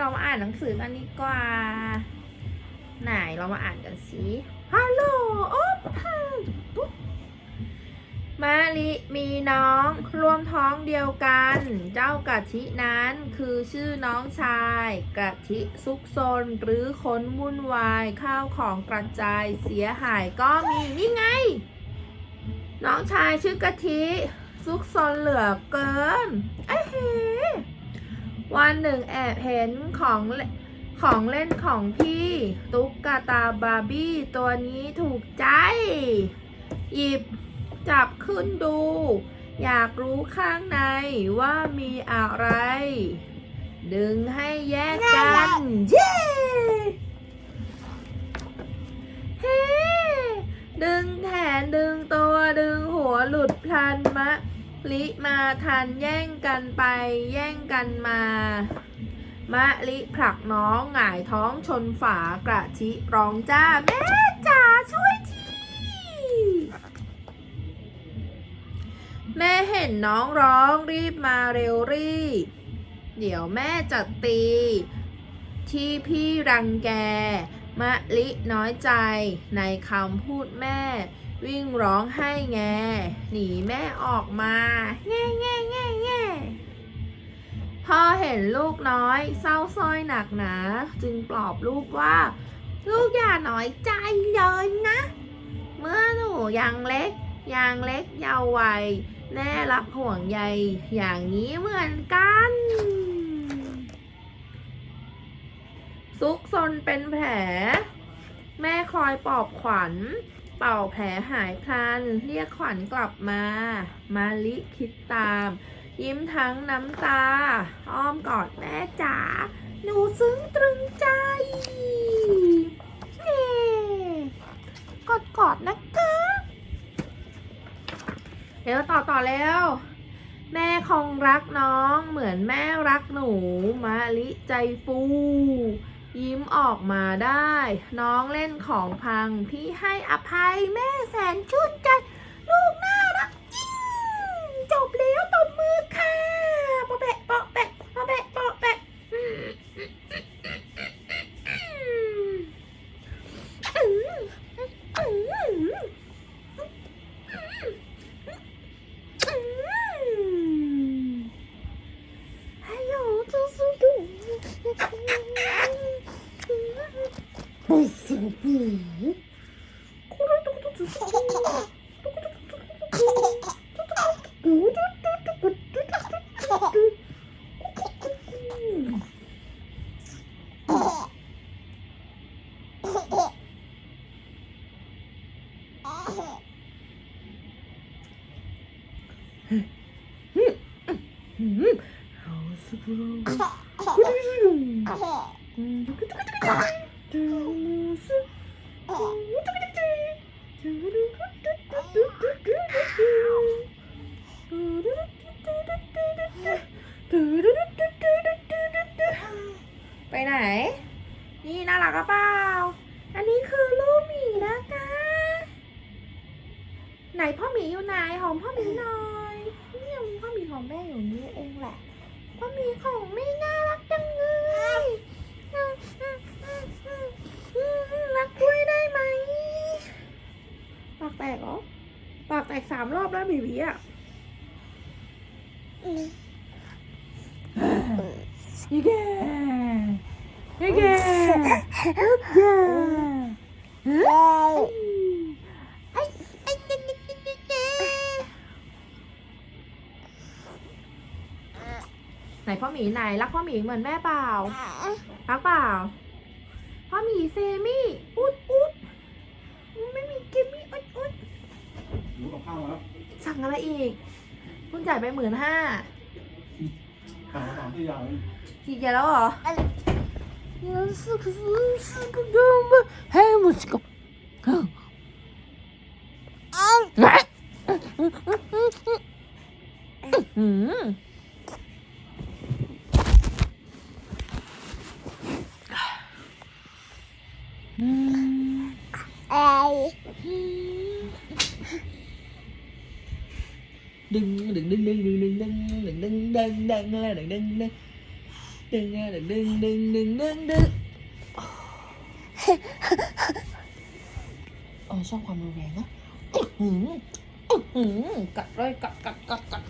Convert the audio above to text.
เรามาอ่านหนังสือกันดีกว่า ไหนเรามาอ่านกันสิฮัลโหลโอ๊ปปุ๊บมาลิมีน้องร่วมท้องเดียวกัน เจ้ากะทินั้นคือชื่อน้องชายกะทิซุกซนหรือค้นวุ่นวายข้าวของกระจายเสียหายก็มีนี่ไง น้องชายชื่อกะทิซุกซนเหลือเกินไอ้เฮ วันหนึ่งแอบเห็นของของเล่นของพี่ ตุ๊กตาบาร์บี้ตัวนี้ถูกใจ หยิบจับขึ้นดู อยากรู้ข้างในว่ามีอะไร ดึงให้แยกกันเย้เฮ้ดึงแขนดึงตัวดึงหัวหลุดพลันมะ ลิมาทันแย่งกันไปแย่งกันมามะลิผลักน้องหงายท้องชนฝากระชิร้องจ้า แม่จ๋าช่วยที แม่เห็นน้องร้องรีบมาเร็วรีบเดี๋ยวแม่จะตี ที่พี่รังแก มะลิน้อยใจในคำพูดแม่ วิ่งร้องให้แง หนีแม่ออกมา แง่แง่แง่แง่พ่อเห็นลูกน้อย เศร้าส้อยหนักหนา จึงปลอบลูกว่า ลูกอย่าน้อยใจเลยนะ เมื่อหนูยังเล็กยังเล็กเยาว์วัยแน่รับห่วงใยอย่างนี้เหมือนกัน ซุกซนเป็นแผล แม่คอยปลอบขวัญ เป่าแผลหายพลัน เรียกขวัญกลับมา มาลิคิดตาม ยิ้มทั้งน้ำตา อ้อมกอดแม่จ๋า หนูซึ้งตรึงใจเย้กอดกอดๆนะคะเดี๋ยวต่อต่อแล้วแม่คงรักน้องเหมือนแม่รักหนู มาลิใจฟู ยิ้มออกมาได้ น้องเล่นของพัง พี่ให้อภัยแม่แสนชุ่นใจ ลูกน่า ブーこれどこどこうん。 ไปไหน นี่น่ารักเปล่า อันนี้คือลูกหมีนะคะ ไหนพ่อหมีอยู่ไหนหอมพ่อหมีหน่อยนี่พ่อหมีหอมแม่อยู่นี่เองแหละ พ่อหมีของแม่ แตกสามรอบแล้วหมีหวีอะอีแกอีแกอีแกไอ้ไอ้เจ๊เจ๊เจ๊เจ๊ไหนพ่อหมีไหนรักพ่อหมีเหมือนแม่เปล่ารักเปล่าพ่อหมีเซมี่อุดอุ ข้าวมาแล้สั่งอะไรอีกเพิ่งจ่ายไปหมื่นห้าสามสามที่ยาวจีบยแล้วเหรอนั่นสุกสุกสุกดมเฮ้ยมุสกับอืมอืมไอ บความรุนแรงนะอื้อหืออื้อหือกัดเลยกัดกัดกัดกัด